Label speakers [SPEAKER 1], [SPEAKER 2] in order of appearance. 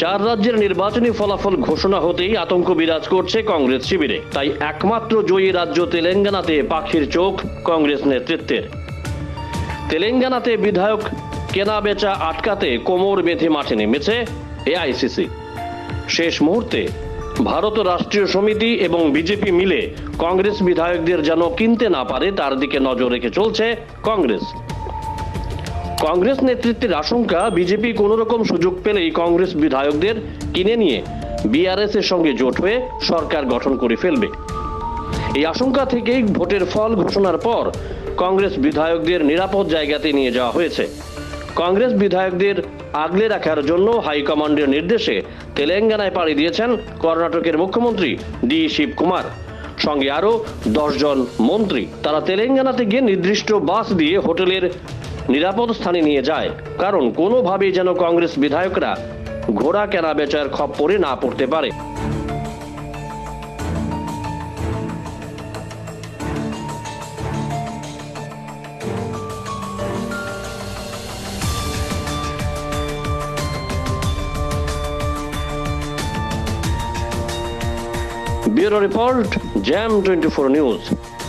[SPEAKER 1] চার রাজ্যের নির্বাচনী ফলাফল ঘোষণা হতেই আতঙ্ক বিরাজ করছে কংগ্রেস শিবিরে। তাই একমাত্র জয়ী রাজ্য তেলেঙ্গানাতে পাখির চোখ কংগ্রেস নেতৃত্বের। তেলেঙ্গানাতে বিধায়ক কেনা বেচা আটকাতে কোমর বেঁধে মাঠে নেমেছে এআইসিসি। শেষ মুহূর্তে ভারত রাষ্ট্রীয় সমিতি এবং বিজেপি মিলে কংগ্রেস বিধায়কদের যেন কিনতে না পারে, তার দিকে নজর রেখে চলছে কংগ্রেস। কংগ্রেস নেতৃত্বের আশঙ্কা, বিজেপি কোনো রকম সুযোগ পেলেই কংগ্রেস বিধায়কদের কিনে নিয়ে বিআরএস এর সঙ্গে জোট হয়ে সরকার গঠন করে ফেলবে। এই আশঙ্কা থেকেই ভোটের ফল ঘোষণার পর কংগ্রেস বিধায়কদের নিরাপদ জায়গাতে নিয়ে যাওয়া হয়েছে। কংগ্রেস বিধায়কদের আগলে রাখার জন্য হাইকমান্ডের নির্দেশে তেলেঙ্গানায় পাড়ি দিয়েছেন কর্ণাটকের মুখ্যমন্ত্রী ডি শিবকুমার। সঙ্গে আরও জন মন্ত্রী। তারা তেলেঙ্গানাতে গিয়ে নির্দিষ্ট বাস দিয়ে হোটেলের নিরাপদ স্থানে নিয়ে যায়। কারণ কোনোভাবেই যেন কংগ্রেস বিধায়করা ঘোড়া কেনা বেচার খপ্পরে না পড়তে পারে। রিপোর্ট, জ্যাম টোয়েন্টি ফোর নিউজ।